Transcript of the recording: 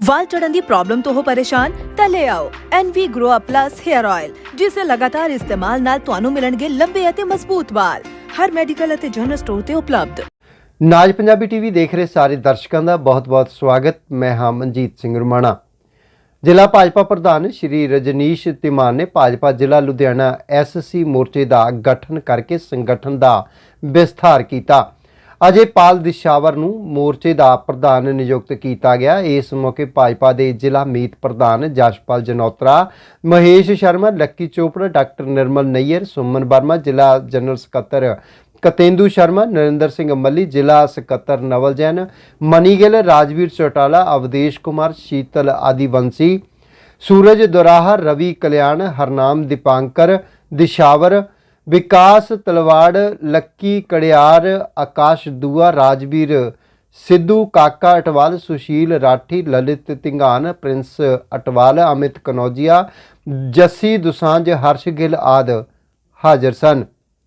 ਵਾਲ ਝੜਨ ਦੀ problem ਤੋਂ ਹੋ ਪਰੇਸ਼ਾਨ, ਤਾਂ ਲੈ ਆਓ NV Grow Up Plus Hair Oil, ਜਿਸ ਦੇ ਲਗਾਤਾਰ ਇਸਤੇਮਾਲ ਨਾਲ ਤੁਹਾਨੂੰ ਮਿਲਣਗੇ ਲੰਬੇ ਅਤੇ ਮਜ਼ਬੂਤ ਵਾਲ। ਹਰ ਮੈਡੀਕਲ ਅਤੇ ਜਨਰਲ ਸਟੋਰ ਤੇ ਉਪਲਬਧ। ਨਾਜ ਪੰਜਾਬੀ ਟੀਵੀ ਦੇਖ ਰਹੇ ਸਾਰੇ ਦਰਸ਼ਕਾਂ ਦਾ ਬਹੁਤ-ਬਹੁਤ ਸਵਾਗਤ। ਮੈਂ ਹਾਂ ਮਨਜੀਤ ਸਿੰਘ ਰੁਮਾਣਾ। ਜ਼ਿਲ੍ਹਾ ਭਾਜਪਾ ਪ੍ਰਧਾਨ ਸ਼੍ਰੀ ਰਜਨੀਸ਼ ਤਿਮਾਨ ਨੇ ਭਾਜਪਾ ਜ਼ਿਲ੍ਹਾ ਲੁਧਿਆਣਾ ਐਸਸੀ ਮੋਰਚੇ ਦਾ ਗਠਨ ਕਰਕੇ ਸੰਗਠਨ ਦਾ ਵਿਸਥਾਰ ਕੀਤਾ। ਅਜੇ ਪਾਲ ਦਿਸ਼ਾਵਰ ਨੂੰ ਮੋਰਚੇ ਦਾ ਪ੍ਰਧਾਨ ਨਿਯੁਕਤ ਕੀਤਾ ਗਿਆ। ਇਸ ਮੌਕੇ ਭਾਜਪਾ ਦੇ ਜ਼ਿਲ੍ਹਾ ਮੀਤ ਪ੍ਰਧਾਨ ਜਸ਼ਪਾਲ ਜਨੋਤਰਾ, ਮਹੇਸ਼ ਸ਼ਰਮਾ, ਲੱਕੀ ਚੋਪੜਾ, ਡਾਕਟਰ ਨਿਰਮਲ ਨਈਅਰ, ਸੁਮਨ ਵਰਮਾ, ਜ਼ਿਲ੍ਹਾ ਜਨਰਲ ਸਕੱਤਰ ਕਤੇਂਦੂ ਸ਼ਰਮਾ, ਨਰਿੰਦਰ ਸਿੰਘ ਮੱਲੀ, ਜ਼ਿਲ੍ਹਾ ਸਕੱਤਰ ਨਵਲ ਜੈਨ ਮਨੀ ਗਿੱਲ ਰਾਜਵੀਰ ਚੌਟਾਲਾ, ਅਵਦੇਸ਼ ਕੁਮਾਰ, ਸ਼ੀਤਲ ਆਦੀਵੰਸੀ, ਸੂਰਜ ਦੁਰਾਹਾ, ਰਵੀ ਕਲਿਆਣ, ਹਰਨਾਮ ਦੀਪਾਂਕਰ, ਦਿਸ਼ਾਵਰ ਵਿਕਾਸ, ਤਲਵਾੜ, ਲੱਕੀ, ਕੜਿਆਰ, ਆਕਾਸ਼ ਦੂਆ, ਰਾਜਵੀਰ, ਸਿੱਧੂ, ਕਾਕਾ ਅਟਵਾਲ, ਸੁਸ਼ੀਲ, ਰਾਠੀ, ਲਲਿਤ ਤਿੰਗਾਨ ਪ੍ਰਿੰਸ ਅਟਵਾਲ, ਅਮਿਤ ਕਨੌਜੀਆ, ਜੱਸੀ ਦੁਸਾਂਝ, ਹਰਸ਼ ਗਿੱਲ ਆਦ ਹਾਜ਼ਰ ਸਨ।